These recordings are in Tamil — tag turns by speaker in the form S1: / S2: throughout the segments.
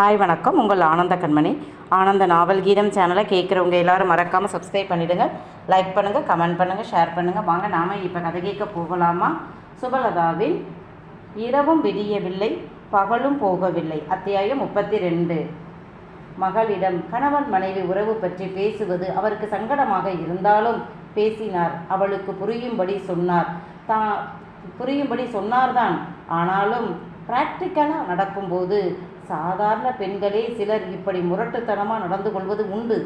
S1: ஹாய் வணக்கம். உங்கள் ஆனந்த கண்மணி. ஆனந்த நாவல் கீதம் சேனலை கேட்குறவங்க எல்லாரும் மறக்காமல் சப்ஸ்கிரைப் பண்ணிவிடுங்க லைக் பண்ணுங்கள் கமெண்ட் பண்ணுங்கள் ஷேர் பண்ணுங்கள் வாங்க நாம் இப்போ கதை கேட்க போகலாமா? சுபலதாவில் இரவும் விடியவில்லை பகலும் போகவில்லை. அத்தியாயம் முப்பத்தி ரெண்டு மகளிடம் கணவன் மனைவி உறவு பற்றி பேசுவது அவருக்கு சங்கடமாக இருந்தாலும் பேசினார். அவளுக்கு புரியும்படி சொன்னார். தா புரியும்படி சொன்னார்தான். ஆனாலும் ப்ராக்டிக்கலாக நடக்கும்போது சாதாரண பெண்களே சிலர் இப்படி முரட்டுத்தனமாக நடந்து கொள்வது உண்டு.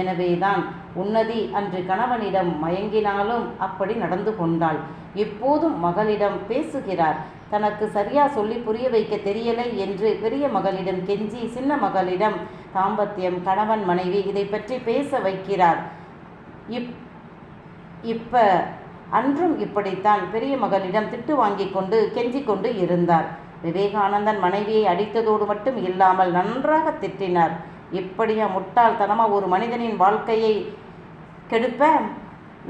S1: எனவேதான் உன்னதி அன்று கணவனிடம் மயங்கினாலும் அப்படி நடந்து கொண்டாள். இப்போதும் மகளிடம் பேசுகிறார். தனக்கு சரியா சொல்லி புரிய வைக்க தெரியலை என்று பெரிய மகளிடம் கெஞ்சி சின்ன மகளிடம் தாம்பத்தியம் கணவன் மனைவி இதை பற்றி பேச வைக்கிறார். இப் இப்ப அன்றும் இப்படித்தான் பெரிய மகளிடம் திட்டு வாங்கி கொண்டு கெஞ்சி கொண்டு இருந்தார். விவேகானந்தன் மனைவியை அடித்ததோடு மட்டும் இல்லாமல் நன்றாக திட்டினார். இப்படியா முட்டாள்தனமாக ஒரு மனிதனின் வாழ்க்கையை கெடுப்ப?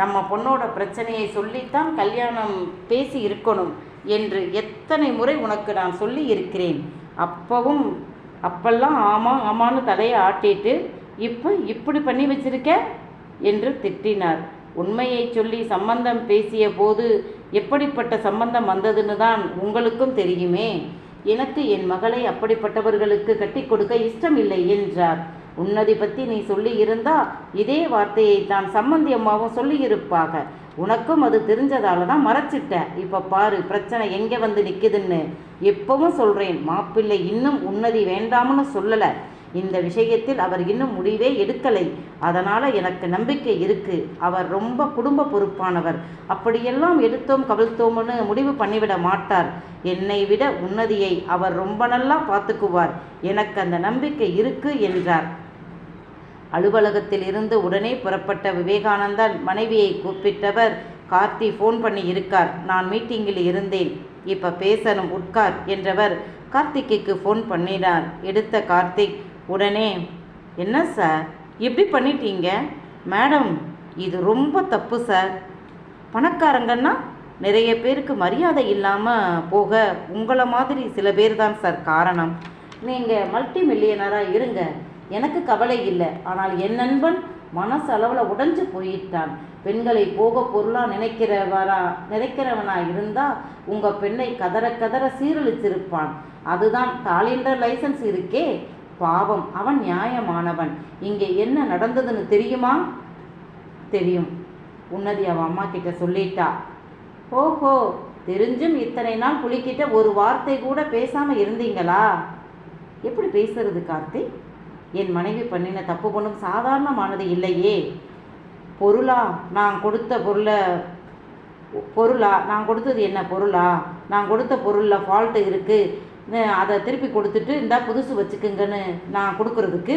S1: நம்ம பொண்ணோட பிரச்சனையை சொல்லித்தான் கல்யாணம் பேசி இருக்கணும் என்று எத்தனை முறை உனக்கு நான் சொல்லி இருக்கிறேன். அப்பவும் அப்பெல்லாம் ஆமாம் ஆமான்னு தலையை ஆட்டிட்டு இப்போ இப்படி பண்ணி வச்சிருக்க? என்று திட்டினார். உண்மையை சொல்லி சம்பந்தம் பேசிய போது எப்படிப்பட்ட சம்பந்தம் வந்ததுன்னு தான் உங்களுக்கும் தெரியுமே. எனக்கு என் மகளை அப்படிப்பட்டவர்களுக்கு கட்டி கொடுக்க இஷ்டம் இல்லை என்றார். உன்னதி பற்றி நீ சொல்லி இருந்தா இதே வார்த்தையை தான் சம்மந்தி அம்மாவும் சொல்லியிருப்பாக. உனக்கும் அது தெரிஞ்சதால தான் மறைச்சிட்ட. இப்போ பாரு பிரச்சனை எங்கே வந்து நிற்குதுன்னு எப்பவும் சொல்கிறேன் மாப்பிள்ளை இன்னும் உன்னதி வேண்டாம்னு சொல்லலை. இந்த விஷயத்தில் அவர் இன்னும் முடிவே எடுக்கலை. அதனால் எனக்கு நம்பிக்கை இருக்கு. அவர் ரொம்ப குடும்ப பொறுப்பானவர். அப்படியெல்லாம் எடுத்தோம் கவிழ்த்தோம்னு முடிவு பண்ணிவிட மாட்டார். என்னை விட உன்னதியை அவர் ரொம்ப நல்லா பார்த்துக்குவார். எனக்கு அந்த நம்பிக்கை இருக்கு என்றார். அலுவலகத்தில் இருந்து உடனே புறப்பட்ட விவேகானந்தன் மனைவியை கூப்பிட்டவர் கார்த்தி ஃபோன் பண்ணி இருக்கார். நான் மீட்டிங்கில் இருந்தேன். இப்போ பேசணும் உட்கார் என்றவர் கார்த்திக்கு ஃபோன் பண்ணினார். எடுத்த கார்த்திக் உடனே என்ன சார்? எப்படி பண்ணிட்டீங்க? மேடம் இது ரொம்ப தப்பு சார். பணக்காரங்கன்னா நிறைய பேருக்கு மரியாதை இல்லாமல் போக உங்களை மாதிரி சில பேர் தான் சார் காரணம். நீங்கள் மல்டி மில்லியனராக இருங்க. எனக்கு கவலை இல்லை. ஆனால் என் நண்பன் மனசளவில் உடைஞ்சு போயிட்டான். பெண்களை போக பொருளாக நினைக்கிறவரா நினைக்கிறவனா இருந்தால் உங்கள் பெண்ணை கதற கதற சீரழிச்சிருப்பான். அதுதான் தாளின்ற லைசன்ஸ் இருக்கே பாவம் அவன் நியாயமானவன். இங்கே என்ன நடந்ததுன்னு தெரியுமா? தெரியும். உன்னதி அவன் அம்மா கிட்ட சொல்லிட்டா. ஓஹோ தெரிஞ்சும் இத்தனை நாள் புலிக்கிட்ட ஒரு வார்த்தை கூட பேசாம இருந்தீங்களா? எப்படி பேசுறது கார்த்தி என் மனைவி பண்ணின தப்பு பொண்ணும் சாதாரணமானது இல்லையே. பொருளா? நான் கொடுத்த பொருளை பொருளா? நான் கொடுத்தது என்ன பொருளா? நான் கொடுத்த பொருளில் ஃபால்ட்டு இருக்குது அதை திருப்பி கொடுத்துட்டு இந்தா புதுசு வச்சுக்குங்கன்னு நான் கொடுக்கறதுக்கு?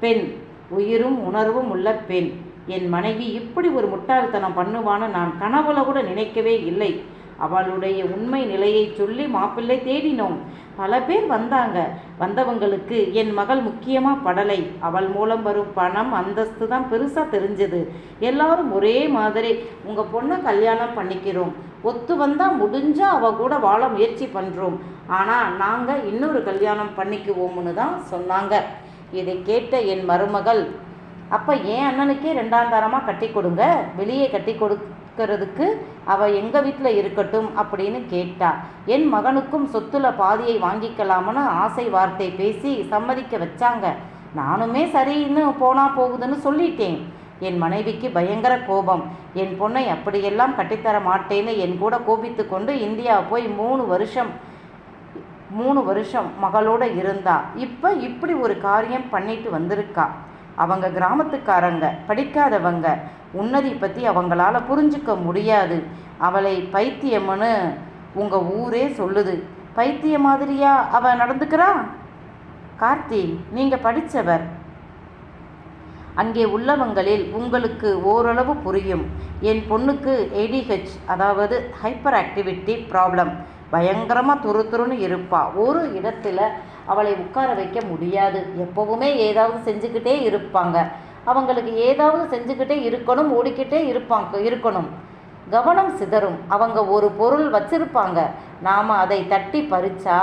S1: பெண் உயிரும் உணர்வும் உள்ள பெண். என் மனைவி இப்படி ஒரு முட்டாள்தனம் பண்ணுவான்னு நான் கனவுல கூட நினைக்கவே இல்லை. அவளுடைய உண்மை நிலையை சொல்லி மாப்பிள்ளை தேடினோம். பல பேர் வந்தாங்க. வந்தவங்களுக்கு என் மகள் முக்கியமாக படலை. அவள் மூலம் வரும் பணம் அந்தஸ்து தான் பெருசாக தெரிஞ்சது. எல்லாரும் ஒரே மாதிரி உங்கள் பொண்ணை கல்யாணம் பண்ணிக்கிறோம். ஒத்து வந்தால் முடிஞ்சால் அவள் கூட வாழ முயற்சி பண்ணுறோம் ஆனால் நாங்கள் இன்னொரு கல்யாணம் பண்ணிக்குவோம்னு தான் சொன்னாங்க. இதை கேட்ட என் மருமகள் அப்போ என் அண்ணனுக்கே ரெண்டாம் தரமாக கட்டி கொடுங்க? வெளியே கட்டி கொடுக்கறதுக்கு அவள் எங்கள் வீட்டில் இருக்கட்டும் அப்படின்னு கேட்டா. என் மகனுக்கும் சொத்துல பாதியை வாங்கிக்கலாம்னு ஆசை வார்த்தை பேசி சம்மதிக்க வச்சாங்க. நானுமே சரின்னு போனால் போகுதுன்னு சொல்லிட்டேன். என் மனைவிக்கு பயங்கர கோபம். என் பொண்ணை அப்படியெல்லாம் கட்டித்தர மாட்டேன்னு என் கூட கோபித்து கொண்டு இந்தியா போய் மூணு வருஷம் மூணு வருஷம் மகளோட இருந்தா. இப்போ இப்படி ஒரு காரியம் பண்ணிட்டு வந்திருக்கா. அவங்க கிராமத்துக்காரங்க படிக்காதவங்க உன்னதி பற்றி அவங்களால புரிஞ்சுக்க முடியாது. அவளை பைத்தியம்னு உங்கள் ஊரே சொல்லுது. பைத்திய மாதிரியா அவ நடந்துக்கிறா? கார்த்தி நீங்கள் படித்தவர் அங்கே உள்ளவங்களில் உங்களுக்கு ஓரளவு புரியும். என் பொண்ணுக்கு ஏடிஹெச் அதாவது ஹைப்பர் ஆக்டிவிட்டி ப்ராப்ளம் பயங்கரமாக துரு துருன்னு இருப்பாள் ஒரு இடத்துல அவளை உட்கார வைக்க முடியாது. எப்போவுமே ஏதாவது செஞ்சுக்கிட்டே இருப்பாங்க. அவங்களுக்கு ஏதாவது செஞ்சுக்கிட்டே இருக்கணும் ஓடிக்கிட்டே இருப்பாங்க இருக்கணும். கவனம் சிதறும். அவங்க ஒரு பொருள் வச்சிருப்பாங்க. நாம் அதை தட்டி பறித்தா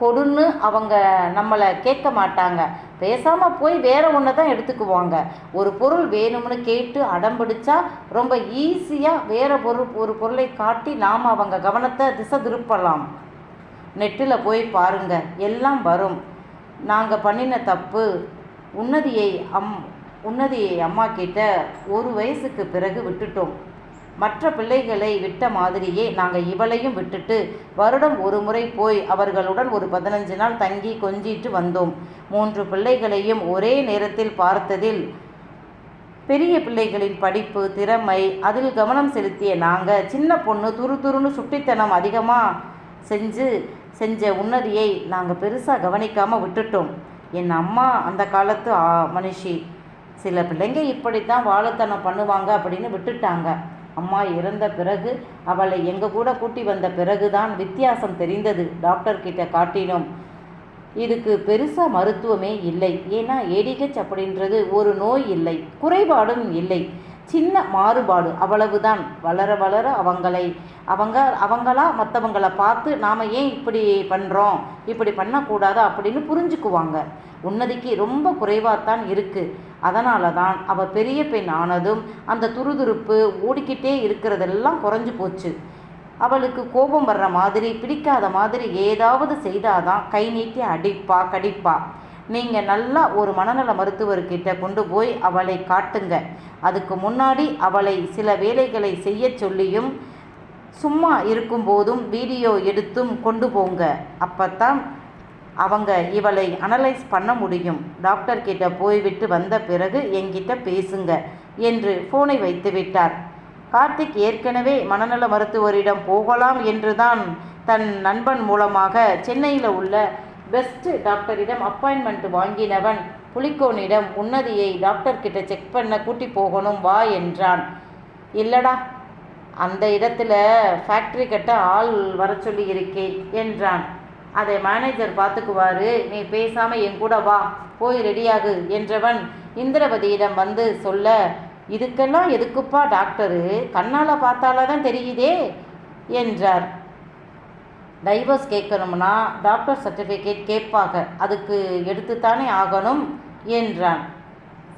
S1: கொடுன்னு அவங்க நம்மளை கேட்க மாட்டாங்க. பேசாமல் போய் வேற ஒன்று தான் எடுத்துக்குவாங்க. ஒரு பொருள் வேணும்னு கேட்டு அடம் பிடிச்சா ரொம்ப ஈஸியாக வேற பொருள் ஒரு பொருளை காட்டி நாம் அவங்க கவனத்தை திசை திருப்பலாம். நெட்டில் போய் பாருங்க. எல்லாம் வரும். நாங்கள் பண்ணின தப்பு உன்னதியை அம் உன்னதியை அம்மா கிட்ட ஒரு வயசுக்கு பிறகு விட்டுட்டோம். மற்ற பிள்ளைகளை விட்ட மாதிரியே நாங்கள் இவளையும் விட்டுட்டு வருடம் ஒரு முறை போய் அவர்களுடன் ஒரு பதினஞ்சு நாள் தங்கி கொஞ்சிட்டு வந்தோம். மூன்று பிள்ளைகளையும் ஒரே நேரத்தில் பார்த்ததில் பெரிய பிள்ளைகளின் படிப்பு திறமை அதில் கவனம் செலுத்திய நாங்கள் சின்ன பொண்ணு துரு துருன்னு சுட்டித்தனம் அதிகமாக செஞ்சு செஞ்ச உன்னதியை நாங்கள் பெருசாக கவனிக்காமல் விட்டுட்டோம். என் அம்மா அந்த காலத்து ஆ- மனுஷி சில பிள்ளைங்க இப்படி தான் வாழைத்தனம் பண்ணுவாங்க அப்படின்னு விட்டுட்டாங்க. அம்மா இறந்த பிறகு அவளை எங்கள் கூட கூட்டி வந்த பிறகுதான் வித்தியாசம் தெரிந்தது. டாக்டர் கிட்ட காட்டினோம். இதுக்கு பெருசாக மருத்துவமே இல்லை. ஏன்னா ஏடிஹெச் அப்படின்றது ஒரு நோய் இல்லை. குறைபாடும் இல்லை. சின்ன மாறுபாடு அவ்வளவுதான். வளர வளர அவங்களை அவங்க அவங்களா மற்றவங்கள பார்த்து நாம் ஏன் இப்படி பண்ணுறோம் இப்படி பண்ணக்கூடாது? அப்படின்னு புரிஞ்சுக்குவாங்க. உன்னதிக்கு ரொம்ப குறைவாகத்தான் இருக்குது அதனால தான் அவள் பெரிய பெண் ஆனதும் அந்த துருதுருப்பு ஓடிக்கிட்டே இருக்கிறதெல்லாம் குறைஞ்சு போச்சு. அவளுக்கு கோபம் வர்ற மாதிரி பிடிக்காத மாதிரி ஏதாவது செய்தாதான் கை நீட்டி அடிப்பா கடிப்பா. நீங்கள் நல்லா ஒரு மனநல மருத்துவர்கிட்ட கொண்டு போய் அவளை காட்டுங்க. அதுக்கு முன்னாடி அவளை சில வேலைகளை செய்யச் சொல்லியும் சும்மா இருக்கும்போதும் வீடியோ எடுத்தும் கொண்டு போங்க. அப்பத்தான் அவங்க இவளை அனலைஸ் பண்ண முடியும். டாக்டர் கிட்ட போய்விட்டு வந்த பிறகு என்கிட்ட பேசுங்க என்று ஃபோனை வைத்து விட்டார். கார்த்திக் ஏற்கனவே மனநல மருத்துவரிடம் போகலாம் என்றுதான் தன் நண்பன் மூலமாக சென்னையில் உள்ள பெஸ்ட் டாக்டரிடம் அப்பாயின்மெண்ட் வாங்கினவன் புலிக்கோனிடம் உன்னதியை டாக்டர் கிட்ட செக் பண்ண கூட்டி போகணும் வா என்றான். இல்லடா அந்த இடத்துல ஃபேக்ட்ரி கட்ட ஆள் வர சொல்லி இருக்கேன் என்றான். அதை மேனேஜர் பார்த்துக்குவாரு நீ பேசாம என் கூட வா போய் ரெடியாகு என்றவன் இந்திரவதியிடம் வந்து சொல்ல இதுக்கெல்லாம் எதுக்குப்பா டாக்டரு கண்ணால் பார்த்தால தான் தெரியுதே என்றார். டைவர்ஸ் கேட்கணும்னா டாக்டர் சர்டிஃபிகேட் கேட்பாங்க. அதுக்கு எடுத்துத்தானே ஆகணும் என்றான்.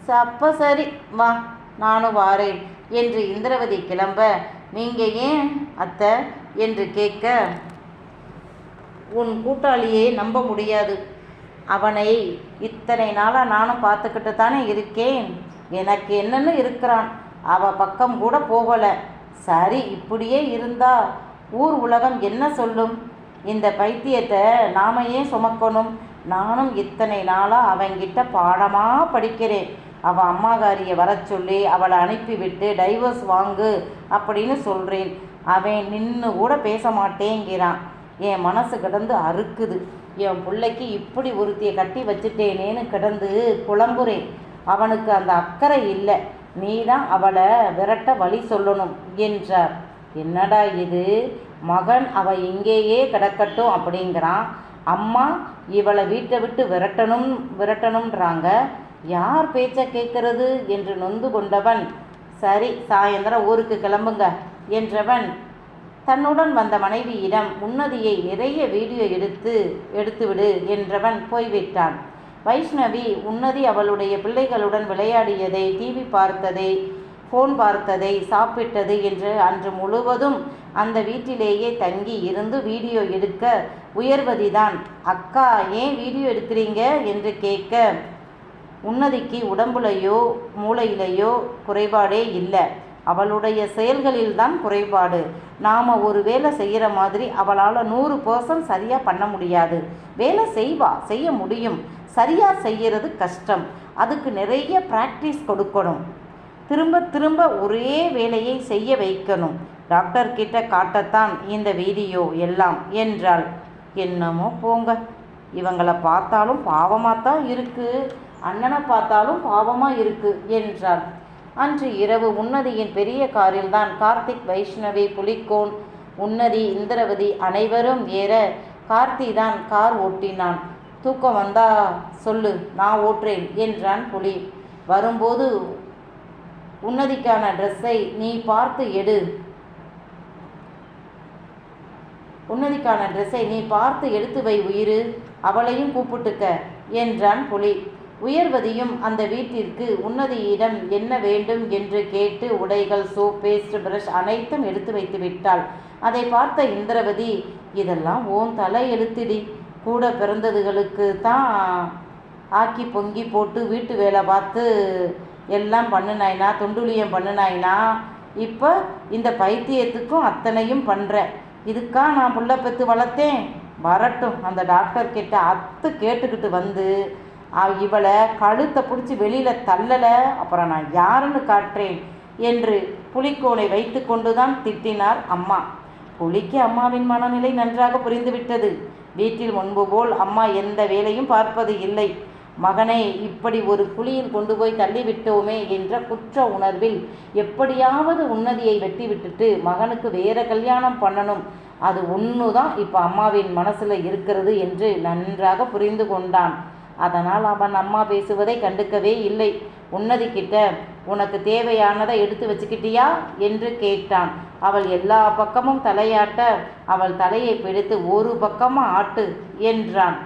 S1: "ச- சரி வா நானும் வாரேன் என்று இந்திரவதி கிளம்ப நீங்கள் ஏன் அத்தை என்று கேட்க உன் கூட்டாளியை நம்ப முடியாது. அவனை இத்தனை நாளாக நானும் பார்த்துக்கிட்டு தானே இருக்கேன். எனக்கு என்னன்னு இருக்கிறான். அவ பக்கம் கூட போகலை. சரி இப்படியே இருந்தா ஊர் உலகம் என்ன சொல்லும்? இந்த பைத்தியத்தை நாம ஏன் சுமக்கணும்? நானும் இத்தனை நாளாக அவங்கிட்ட பாடமாக படிக்கிறேன். அவள் அம்மாகாரியை வர சொல்லி அவளை அனுப்பிவிட்டு டைவர்ஸ் வாங்கு அப்படின்னு சொல்கிறேன் அவன் நின்று கூட பேச மாட்டேங்கிறான். என் மனசு கிடந்து அறுக்குது. என் பிள்ளைக்கு இப்படி ஒருத்தியை கட்டி வச்சுட்டேனேன்னு கிடந்து குழம்புறேன். அவனுக்கு அந்த அக்கறை இல்லை. நீ தான் அவளை விரட்ட வழி சொல்லணும் என்றார். என்னடா இது? மகன் அவள் இங்கேயே கிடக்கட்டும் அப்படிங்கிறான். அம்மா இவளை வீட்டை விட்டு விரட்டணும் விரட்டணும்ன்றாங்க. யார் பேச்சை கேட்கறது என்று நொந்து கொண்டவன். சரி சாயந்தரம் ஊருக்கு கிளம்புங்க என்றவன். தன்னுடன் வந்த மனைவியிடம் உன்னதியை நிறைய வீடியோ எடுத்து எடுத்துவிடு என்றவன் போய்விட்டான். வைஷ்ணவி உன்னதி அவளுடைய பிள்ளைகளுடன் விளையாடியதை டிவி பார்த்ததை ஃபோன் பார்த்ததை சாப்பிட்டது என்று அன்று முழுவதும் அந்த வீட்டிலேயே தங்கி இருந்து வீடியோ எடுக்க உயர்வதிதான். அக்கா ஏன் வீடியோ எடுக்கிறீங்க? என்று கேட்க உன்னதிக்கு உடம்புலையோ மூளையிலையோ குறைபாடே இல்லை. அவளுடைய செயல்களில்தான் குறைபாடு. நாம் ஒரு வேலை செய்கிற மாதிரி அவளால் நூறு பர்சன்ட் சரியாக பண்ண முடியாது. வேலை செய்வா செய்ய முடியும். சரியாக செய்கிறது கஷ்டம். அதுக்கு நிறைய ப்ராக்டிஸ் கொடுக்கணும். திரும்ப திரும்ப ஒரே வேலையை செய்ய வைக்கணும். டாக்டர் கிட்ட காட்டத்தான் இந்த வீடியோ எல்லாம் என்றாள். என்னமோ போங்க. இவங்களை பார்த்தாலும் பாவமாக தான் இருக்கு. அண்ணனை பார்த்தாலும் பாவமாக இருக்கு என்றாள். அன்று இரவு உன்னதியின் பெரிய காரில்தான் கார்த்திக் வைஷ்ணவி புலிக்கோன் உன்னதி இந்திரவதி அனைவரும் ஏற கார்த்தி தான் கார் ஓட்டினான். தூக்கம் வந்தா சொல்லு நான் ஓட்டுறேன் என்றான் புலி. வரும்போது உன்னதிக்கான ட்ரெஸ்ஸை நீ பார்த்து எடு. உன்னதிக்கான ட்ரெஸ்ஸை நீ பார்த்து எடுத்து வை உயிரு. அவளையும் கூப்பிட்டுக்க என்றான் புலி. உயர்வதியும் அந்த வீட்டிற்கு உன்னதியிடம் என்ன வேண்டும் என்று கேட்டு உடைகள் சோப் பேஸ்ட் பிரஷ் அனைத்தும் எடுத்து வைத்து விட்டாள். அதை பார்த்த இந்திரவதி இதெல்லாம் ஓன் தலை எழுத்துடி. கூட பிறந்ததுகளுக்கு தான் ஆக்கி பொங்கி போட்டு வீட்டு வேலை பார்த்து எல்லாம் பண்ணுனாயினா தொண்டுலியம் பண்ணுனாயினா இப்போ இந்த பைத்தியத்துக்கும் அத்தனையும் பண்ணுற இதுக்கா நான் புள்ள பெற்று வளர்த்தேன்? வரட்டும். அந்த டாக்டர் கிட்ட அத்து கேட்டுக்கிட்டு வந்து இவளை கழுத்தை பிடிச்சி வெளியில் தள்ளலை அப்புறம் நான் யாருன்னு காட்டுறேன்? என்று புலிக்கோனை வைத்து கொண்டுதான் திட்டினார் அம்மா. புலிக்கு அம்மாவின் மனநிலை நன்றாக புரிந்துவிட்டது. வீட்டில் முன்பு போல் அம்மா எந்த வேலையும் பார்ப்பது இல்லை. மகனை இப்படி ஒரு குழியில் கொண்டு போய் தள்ளிவிட்டோமே என்ற குற்ற உணர்வில் எப்படியாவது உன்னதியை வெட்டி விட்டுட்டு மகனுக்கு வேற கல்யாணம் பண்ணணும். அது ஒன்று தான் இப்போ அம்மாவின் மனசில் இருக்கிறது என்று நன்றாக புரிந்து கொண்டான். அதனால் அவன் அம்மா பேசுவதை கண்டுக்கவே இல்லை. உன்னதிக்கிட்ட உனக்கு தேவையானதை எடுத்து வச்சுக்கிட்டியா? என்று கேட்டான். அவள் எல்லா பக்கமும் தலையாட்ட அவள் தலையை பிடித்து ஒரு பக்கமாக ஆட்டு என்றான்.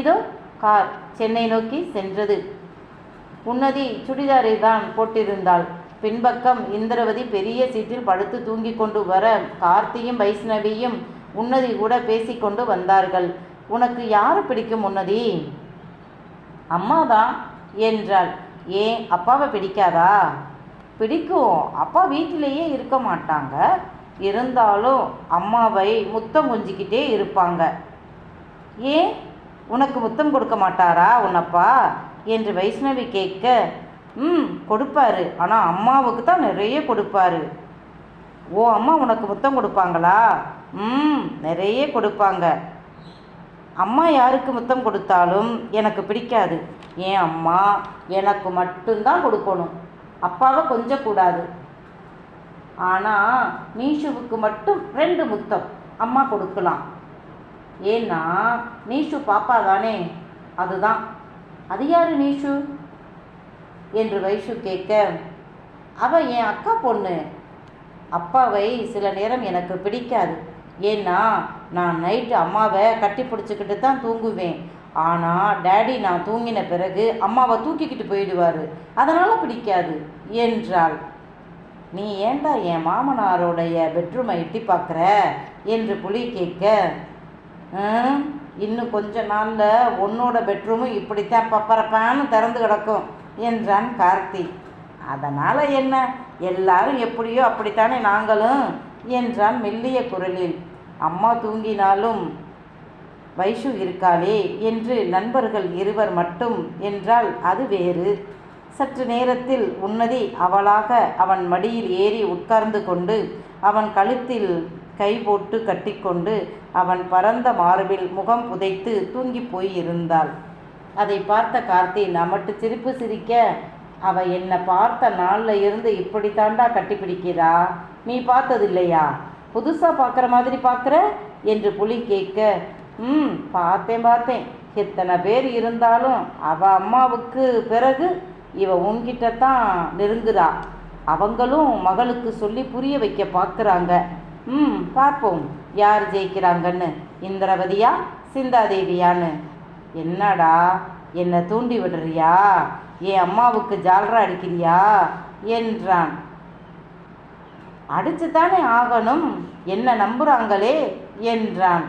S1: இதோ கார் சென்னை நோக்கி சென்றது. உன்னதி சுடிதாரை தான் போட்டிருந்தாள். பின்பக்கம் இந்திரவதி பெரிய சீட்டில் படுத்து தூங்கிக் கொண்டு வர கார்த்தியும் வைஷ்ணவியும் உன்னதி கூட பேசிக்கொண்டு வந்தார்கள். உனக்கு யார் பிடிக்கும் உன்னதி? அம்மாதான் என்றாள். ஏன் அப்பாவை பிடிக்காதா? பிடிக்கும். அப்பா வீட்டிலேயே இருக்க மாட்டாங்க. இருந்தாலும் அம்மாவை முத்தம் கொஞ்சிக்கிட்டே இருப்பாங்க. ஏன் உனக்கு முத்தம் கொடுக்க மாட்டாரா உன்னப்பா? என்று வைஷ்ணவி கேட்க ம் கொடுப்பாரு. ஆனால் அம்மாவுக்கு தான் நிறைய கொடுப்பாரு. ஓ அம்மா உனக்கு முத்தம் கொடுப்பாங்களா? ம் நிறைய கொடுப்பாங்க. அம்மா யாருக்கு முத்தம் கொடுத்தாலும் எனக்கு பிடிக்காது. ஏன் அம்மா? எனக்கு மட்டும்தான் கொடுக்கணும். அப்பாவை கொஞ்சம் கூடாது. ஆனால் மீஷுவுக்கு மட்டும் ரெண்டு முத்தம். அம்மா கொடுக்கலாம். ஏன்னா நீஷு பாப்பா தானே அதுதான். அது யாரு நீஷு? என்று வைஷு கேட்க அவ என் அக்கா பொண்ணு. அப்பாவை சில நேரம் எனக்கு பிடிக்காது. ஏன்னா நான் நைட்டு அம்மாவை கட்டி பிடிச்சிக்கிட்டு தான் தூங்குவேன். ஆனால் டேடி நான் தூங்கின பிறகு அம்மாவை தூக்கிக்கிட்டு போயிடுவார். அதனால் பிடிக்காது என்றாள். நீ ஏன்டா என் மாமனாரோடைய பெட்ரூமை எட்டி பார்க்குற? என்று புலி கேட்க இன்னும் கொஞ்ச நாளில் உன்னோட பெட்ரூமும் இப்படித்தான் பப்பரப்பான்னு திறந்து கிடக்கும் என்றான் கார்த்தி. அதனால் என்ன? எல்லாரும் எப்படியோ அப்படித்தானே நாங்களும் என்றான் மெல்லிய குரலில். அம்மா தூங்கினாலும் வைஷு இருக்காளே என்று நண்பர்கள் இருவர் மட்டும் என்றால் அது வேறு. சற்று நேரத்தில் உன்னதி அவளாக அவன் மடியில் ஏறி உட்கார்ந்து கொண்டு அவன் கழுத்தில் கை போட்டு கட்டிக்கொண்டு அவன் பரந்த மார்பில் முகம் புதைத்து தூங்கி போய் இருந்தாள் அதை பார்த்த கார்த்தி நமட்டு சிரிப்பு சிரிக்க அவ என்னை பார்த்த நாளில் இருந்து இப்படி தாண்டா கட்டிப்பிடிக்கிறா? நீ பார்த்தது இல்லையா புதுசாக பார்க்குற மாதிரி பார்க்குற? என்று புலி கேட்க ம் பார்த்தேன் பார்த்தேன். எத்தனை பேர் இருந்தாலும் அவ அம்மாவுக்கு பிறகு இவ உன்கிட்ட தான் நெருங்குறா. அவங்களும் மகளுக்கு சொல்லி புரிய வைக்க பார்க்குறாங்க. ம் பார்ப்போம். யார் ஜெயிக்கிறாங்கன்னு? இந்திரவதியா சிந்தாதேவியான்னு? என்னடா என்னை தூண்டி விடுறியா? என் அம்மாவுக்கு ஜால்ரா அடிக்கிறியா? என்றான். அடிச்சு தானே ஆகணும்? என்ன நம்புறாங்களே? என்றான்.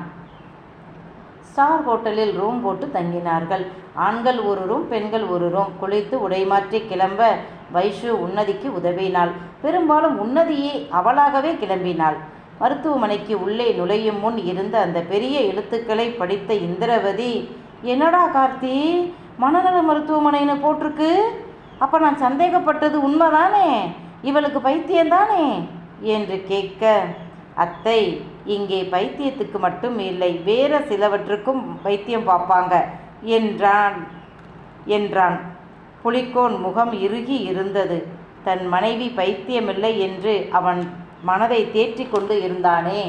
S1: ஸ்டார் ஹோட்டலில் ரூம் போட்டு தங்கினார்கள். ஆண்கள் ஒரு ரூம் பெண்கள் ஒரு ரூம் குளித்து உடைமாற்றி கிளம்ப வைஷு உன்னதிக்கு உதவினாள். பெரும்பாலும் உன்னதியே அவளாகவே கிளம்பினாள். மருத்துவமனைக்கு உள்ளே நுழையும் முன் இருந்த அந்த பெரிய எழுத்துக்களை படித்த இந்திரவதி என்னடா கார்த்தி மனநல மருத்துவமனைன்னு போட்டிருக்கு? அப்போ நான் சந்தேகப்பட்டது உண்மைதானே? இவளுக்கு பைத்தியம்தானே என்று கேட்க அத்தை இங்கே பைத்தியத்துக்கு மட்டும் இல்லை வேற சிலவற்றுக்கும் பைத்தியம் பார்ப்பாங்க என்றான் என்றான். புலிக்கோன் முகம் இறுகி இருந்தது. தன் மனைவி பைத்தியமில்லை என்று அவன் மனதை தேற்றிக் கொண்டு இருந்தானே?